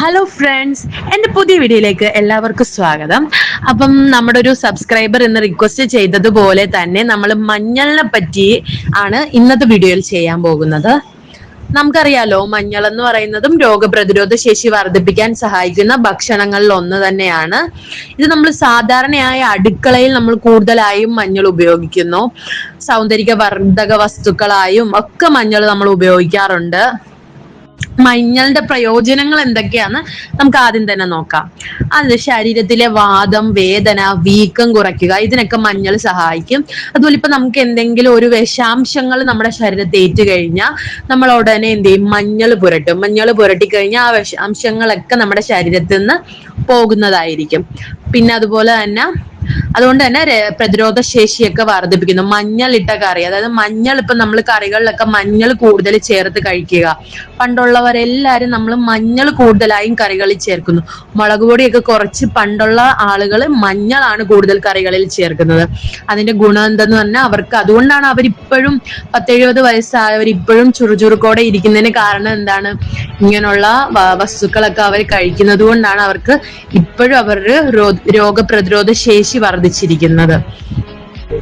Hello friends എന്റെ പുതിയ വീഡിയോയിലേക്ക് എല്ലാവർക്കും സ്വാഗതം. അപ്പം നമ്മുടെ ഒരു സബ്സ്ക്രൈബർ ഇന്ന് റിക്വസ്റ്റ് ചെയ്തതുപോലെ തന്നെ നമ്മൾ മഞ്ഞളിനെ പറ്റി ആണ് ഇന്നത്തെ വീഡിയോയിൽ ചെയ്യാൻ പോകുന്നത്. നമുക്കറിയാലോ മഞ്ഞൾ എന്ന് പറയുന്നതും രോഗപ്രതിരോധ ശേഷി വർദ്ധിപ്പിക്കാൻ സഹായിക്കുന്ന ഭക്ഷണങ്ങളിൽ ഒന്ന് തന്നെയാണ്. ഇത് നമ്മൾ സാധാരണയായി അടുക്കളയിൽ നമ്മൾ കൂടുതലായും മഞ്ഞൾ ഉപയോഗിക്കുന്നു. സൗന്ദര്യ വർദ്ധക വസ്തുക്കളായും ഒക്കെ മഞ്ഞൾ നമ്മൾ ഉപയോഗിക്കാറുണ്ട്. മഞ്ഞളുടെ പ്രയോജനങ്ങൾ എന്തൊക്കെയാന്ന് നമുക്ക് ആദ്യം തന്നെ നോക്കാം. അത് ശരീരത്തിലെ വാദം വേദന വീക്കം കുറയ്ക്കുക ഇതിനൊക്കെ മഞ്ഞൾ സഹായിക്കും. അതുപോലെ ഇപ്പൊ നമുക്ക് എന്തെങ്കിലും ഒരു വിഷാംശങ്ങൾ നമ്മുടെ ശരീരത്തെ ഏറ്റു കഴിഞ്ഞാൽ നമ്മൾ ഉടനെ എന്ത് ചെയ്യും? മഞ്ഞൾ പുരട്ടും. മഞ്ഞൾ പുരട്ടി കഴിഞ്ഞാൽ ആ വിഷാംശങ്ങളൊക്കെ നമ്മുടെ ശരീരത്തിൽ നിന്ന് പോകുന്നതായിരിക്കും. പിന്നെ അതുപോലെ തന്നെ അതുകൊണ്ട് തന്നെ പ്രതിരോധ ശേഷിയൊക്കെ വർദ്ധിപ്പിക്കുന്നു. മഞ്ഞൾ ഇട്ട കറി അതായത് മഞ്ഞൾ ഇപ്പൊ നമ്മൾ കറികളിലൊക്കെ മഞ്ഞൾ കൂടുതൽ ചേർത്ത് കഴിക്കുക. പണ്ടുള്ളവരെല്ലാരും നമ്മൾ മഞ്ഞൾ കൂടുതലായും കറികളിൽ ചേർക്കുന്നു. മുളക് പൊടിയൊക്കെ കുറച്ച് പണ്ടുള്ള ആളുകൾ മഞ്ഞളാണ് കൂടുതൽ കറികളിൽ ചേർക്കുന്നത്. അതിന്റെ ഗുണം എന്തെന്ന് പറഞ്ഞാൽ അവർക്ക് അതുകൊണ്ടാണ് അവരിപ്പോഴും പത്തെഴുപത് വയസ്സായവർ ഇപ്പോഴും ചുറുചുറുക്കോടെ ഇരിക്കുന്നതിന് കാരണം എന്താണ്? ഇങ്ങനെയുള്ള വസ്തുക്കളൊക്കെ അവർ കഴിക്കുന്നത് കൊണ്ടാണ് അവർക്ക് ഇപ്പോഴും അവരുടെ രോഗപ്രതിരോധ ശേഷി വർദ്ധിച്ചിരിക്കുന്നത്.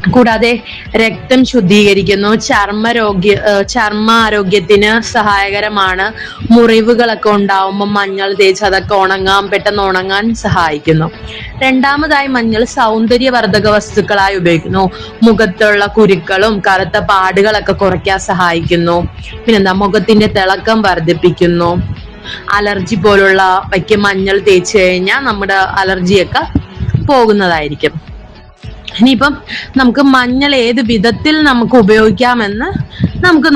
കൂടാതെ രക്തം ശുദ്ധീകരിക്കുന്നു. ചർമ്മരോഗ്യ ചർമ്മ ആരോഗ്യത്തിന് സഹായകരമാണ്. മുറിവുകളൊക്കെ ഉണ്ടാവുമ്പോൾ മഞ്ഞൾ തേച്ച് അതൊക്കെ ഉണങ്ങാൻ പെട്ടെന്ന് ഉണങ്ങാൻ സഹായിക്കുന്നു. രണ്ടാമതായി മഞ്ഞൾ സൗന്ദര്യവർദ്ധക വസ്തുക്കളായി ഉപയോഗിക്കുന്നു. മുഖത്തുള്ള കുരുക്കളും കറുത്ത പാടുകളൊക്കെ കുറയ്ക്കാൻ സഹായിക്കുന്നു. പിന്നെന്താ? മുഖത്തിന്റെ തിളക്കം വർദ്ധിപ്പിക്കുന്നു. അലർജി പോലുള്ള വയ്ക്ക് മഞ്ഞൾ തേച്ച് കഴിഞ്ഞാൽ നമ്മുടെ അലർജിയൊക്കെ പോകുന്നതായിരിക്കും. ഇനിയിപ്പം നമുക്ക് മഞ്ഞൾ ഏത് വിധത്തിൽ നമുക്ക് ഉപയോഗിക്കാമെന്ന് നമുക്ക്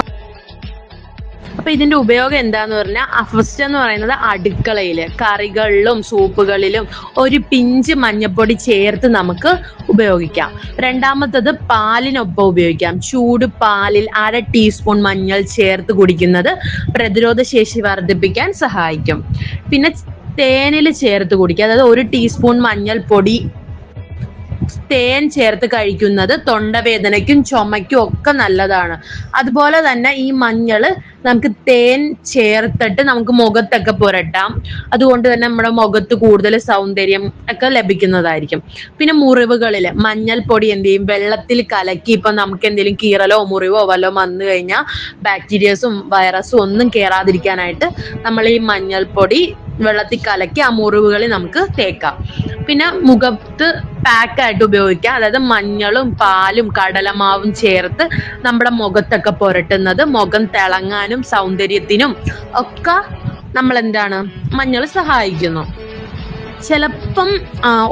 അപ്പൊ ഇതിന്റെ ഉപയോഗം എന്താന്ന് പറഞ്ഞാൽ ഫസ്റ്റ് എന്ന് പറയുന്നത് അടുക്കളയിൽ കറികളിലും സൂപ്പുകളിലും ഒരു പിഞ്ച് മഞ്ഞപ്പൊടി ചേർത്ത് നമുക്ക് ഉപയോഗിക്കാം. രണ്ടാമത്തത് പാലിനൊപ്പം ഉപയോഗിക്കാം. ചൂട് പാലിൽ അര ടീസ്പൂൺ മഞ്ഞൾ ചേർത്ത് കുടിക്കുന്നത് പ്രതിരോധ ശേഷി വർദ്ധിപ്പിക്കാൻ സഹായിക്കും. പിന്നെ തേനിൽ ചേർത്ത് കുടിക്കുക. അതായത് ഒരു ടീസ്പൂൺ മഞ്ഞൾപ്പൊടി തേൻ ചേർത്ത് കഴിക്കുന്നത് തൊണ്ടവേദനയ്ക്കും ചുമയ്ക്കും ഒക്കെ നല്ലതാണ്. അതുപോലെ തന്നെ ഈ മഞ്ഞൾ നമുക്ക് തേൻ ചേർത്തിട്ട് നമുക്ക് മുഖത്തൊക്കെ പുരട്ടാം. അതുകൊണ്ട് തന്നെ നമ്മുടെ മുഖത്ത് കൂടുതൽ സൗന്ദര്യം ഒക്കെ ലഭിക്കുന്നതായിരിക്കും. പിന്നെ മുറിവുകളിൽ മഞ്ഞൾപ്പൊടി എന്ത് ചെയ്യും? വെള്ളത്തിൽ കലക്കി ഇപ്പൊ നമുക്ക് എന്തെങ്കിലും കീറലോ മുറിവോ വല്ലോ വന്നു കഴിഞ്ഞാൽ ബാക്ടീരിയസും വൈറസും ഒന്നും കയറാതിരിക്കാനായിട്ട് നമ്മൾ ഈ മഞ്ഞൾപ്പൊടി വെള്ളത്തിൽ കലക്കി ആ മുറിവുകളിൽ നമുക്ക് തേക്കാം. പിന്നെ മുഖത്ത് പാക്കായിട്ട് ഉപയോഗിക്കാം. അതായത് മഞ്ഞളും പാലും കടലമാവും ചേർത്ത് നമ്മുടെ മുഖത്തൊക്കെ പുരട്ടുന്നത് മുഖം തിളങ്ങാനും സൗന്ദര്യത്തിനും ഒക്കെ നമ്മൾ എന്താണ് മഞ്ഞൾ സഹായിക്കുന്നു. ചിലപ്പം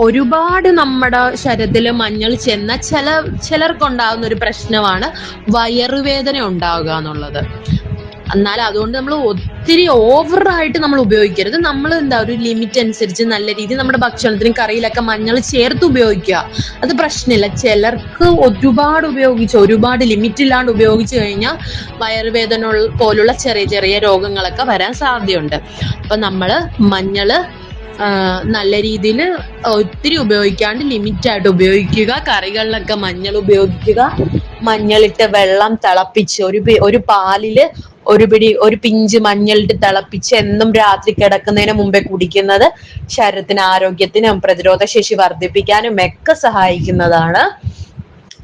ഒരുപാട് നമ്മുടെ ശരീരത്തിൽ മഞ്ഞൾ ചെന്ന ചില ചിലർക്കുണ്ടാകുന്ന ഒരു പ്രശ്നമാണ് വയറുവേദന ഉണ്ടാവുക എന്നുള്ളത്. എന്നാൽ അതുകൊണ്ട് നമ്മൾ ഒത്തിരി ഓവറായിട്ട് നമ്മൾ ഉപയോഗിക്കരുത്. നമ്മൾ എന്താ ഒരു ലിമിറ്റ് അനുസരിച്ച് നല്ല രീതിയിൽ നമ്മുടെ ഭക്ഷണത്തിനും കറിയിലൊക്കെ മഞ്ഞൾ ചേർത്ത് ഉപയോഗിക്കുക. അത് പ്രശ്നമില്ല. ചിലർക്ക് ഒരുപാട് ഉപയോഗിച്ച് ഒരുപാട് ലിമിറ്റ് ഇല്ലാണ്ട് ഉപയോഗിച്ച് കഴിഞ്ഞാൽ വയറുവേദന പോലുള്ള ചെറിയ ചെറിയ രോഗങ്ങളൊക്കെ വരാൻ സാധ്യതയുണ്ട്. അപ്പൊ നമ്മൾ മഞ്ഞൾ നല്ല രീതിയിൽ ഒത്തിരി ഉപയോഗിക്കാണ്ട് ലിമിറ്റ് ആയിട്ട് ഉപയോഗിക്കുക. കറികളിലൊക്കെ മഞ്ഞൾ ഉപയോഗിക്കുക. മഞ്ഞളിട്ട് വെള്ളം തിളപ്പിച്ച് ഒരു ഒരു പാലിൽ ഒരു പിടി ഒരു പിഞ്ച് മഞ്ഞളിട്ട് തിളപ്പിച്ച് എന്നും രാത്രി കിടക്കുന്നതിന് മുമ്പേ കുടിക്കുന്നത് ശരീരത്തിന് ആരോഗ്യത്തിനും പ്രതിരോധ ശേഷി വർദ്ധിപ്പിക്കാനും ഒക്കെ സഹായിക്കുന്നതാണ്.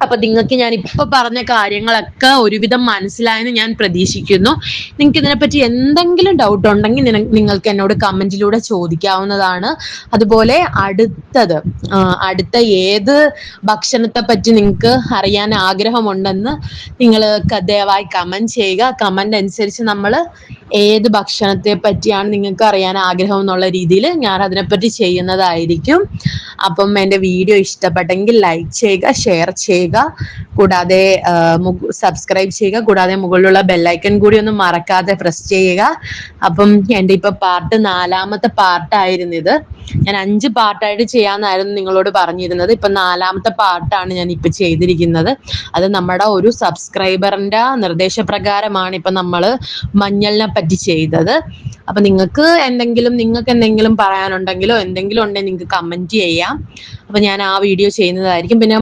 അപ്പൊ നിങ്ങൾക്ക് ഞാൻ ഇപ്പൊ പറഞ്ഞ കാര്യങ്ങളൊക്കെ ഒരുവിധം മനസ്സിലായെന്ന് ഞാൻ പ്രതീക്ഷിക്കുന്നു. നിങ്ങൾക്ക് ഇതിനെപ്പറ്റി എന്തെങ്കിലും ഡൗട്ട് ഉണ്ടെങ്കിൽ നിങ്ങൾക്ക് എന്നോട് കമന്റിലൂടെ ചോദിക്കാവുന്നതാണ്. അതുപോലെ അടുത്തത് അടുത്ത ഏത് ഭക്ഷണത്തെ പറ്റി നിങ്ങൾക്ക് അറിയാൻ ആഗ്രഹമുണ്ടെന്ന് നിങ്ങൾ ദയവായി കമന്റ് ചെയ്യുക. കമന്റ് അനുസരിച്ച് നമ്മൾ ഏത് ഭക്ഷണത്തെ പറ്റിയാണ് നിങ്ങൾക്ക് അറിയാൻ ആഗ്രഹം എന്നുള്ള രീതിയിൽ ഞാൻ അതിനെപ്പറ്റി ചെയ്യുന്നതായിരിക്കും. അപ്പം എന്റെ വീഡിയോ ഇഷ്ടപ്പെട്ടെങ്കിൽ ലൈക്ക് ചെയ്യുക ഷെയർ ചെയ്യുക. കൂടാതെ സബ്സ്ക്രൈബ് ചെയ്യുക. കൂടാതെ മുകളിലുള്ള ബെല്ലൈക്കൺ കൂടി ഒന്നും മറക്കാതെ പ്രസ് ചെയ്യുക. അപ്പം എന്റെ ഇപ്പൊ പാർട്ട് നാലാമത്തെ പാർട്ടായിരുന്നു ഇത് ഞാൻ അഞ്ച് പാർട്ടായിട്ട് ചെയ്യാന്നായിരുന്നു നിങ്ങളോട് പറഞ്ഞിരുന്നത്. ഇപ്പൊ നാലാമത്തെ പാർട്ടാണ് ഞാൻ ഇപ്പൊ ചെയ്തിരിക്കുന്നത്. അത് നമ്മുടെ ഒരു സബ്സ്ക്രൈബറിന്റെ നിർദ്ദേശപ്രകാരമാണ് ഇപ്പൊ നമ്മൾ മഞ്ഞളിനെ പറ്റി ചെയ്തത്. അപ്പൊ നിങ്ങൾക്ക് എന്തെങ്കിലും നിങ്ങൾക്ക് എന്തെങ്കിലും പറയാനുണ്ടെങ്കിലോ എന്തെങ്കിലും ഉണ്ടെങ്കിൽ നിങ്ങൾക്ക് കമന്റ് ചെയ്യാം. അപ്പൊ ഞാൻ ആ വീഡിയോ ചെയ്യുന്നതായിരിക്കും. പിന്നെ